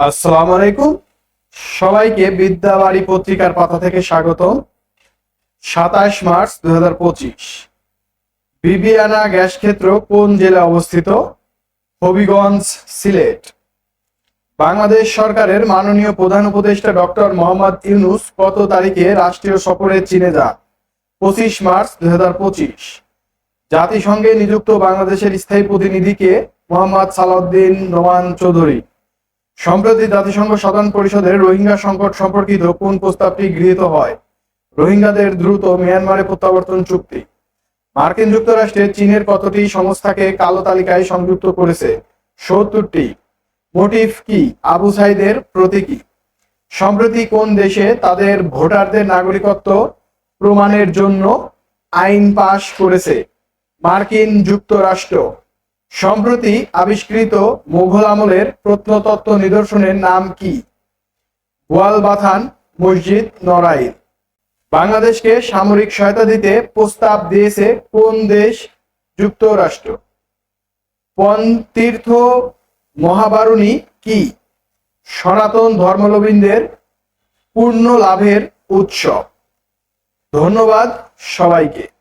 আসসালামু আলাইকুম। সবাইকে বিদ্যাবাড়ি পত্রিকার পাতা থেকে স্বাগত। সাতাশ মার্চ দু হাজার পঁচিশ। বিবিয়ানা গ্যাস ক্ষেত্র কোন জেলায় অবস্থিত? হবিগঞ্জ, সিলেট। বাংলাদেশ সরকারের মাননীয় প্রধান উপদেষ্টা ডক্টর মোহাম্মদ ইউনুস কত তারিখে রাষ্ট্রীয় সফরে চীনে যান? পঁচিশ মার্চ দু হাজার পঁচিশ। জাতিসংঘে নিযুক্ত বাংলাদেশের স্থায়ী প্রতিনিধিকে মোহাম্মদ সালাউদ্দিন নোমান চৌধুরী। সম্প্রতি জাতিসংঘ সাধারণ পরিষদে রোহিঙ্গা সংকট সম্পর্কিত কোন প্রস্তাবটি গৃহীত হয়? রোহিঙ্গাদের দ্রুত মিয়ানমারে প্রত্যাবর্তন চুক্তি। মার্কিন যুক্তরাষ্ট্রে চীনের কতটি সংস্থাকে কালো তালিকায় সংযুক্ত করেছে? সত্তরটি। মোটিভ কি? আবু সাইদের প্রতীকী। সম্প্রতি কোন দেশে তাদের ভোটারদের নাগরিকত্ব প্রমাণের জন্য আইন পাশ করেছে? মার্কিন যুক্তরাষ্ট্র। সম্প্রতি আবিষ্কৃত মুঘল আমলের প্রত্নতত্ত্ব নিদর্শনের নাম কি? গোয়ালবাথান মসজিদ নড়াইল। বাংলাদেশকে সামরিক সহায়তা দিতে প্রস্তাব দিয়েছে কোন দেশ? যুক্তরাষ্ট্র। পন্তীর্থ মহাবারুণী কি? সনাতন ধর্মলবীনদের পূর্ণ লাভের উৎসব ধন্যবাদ সবাইকে।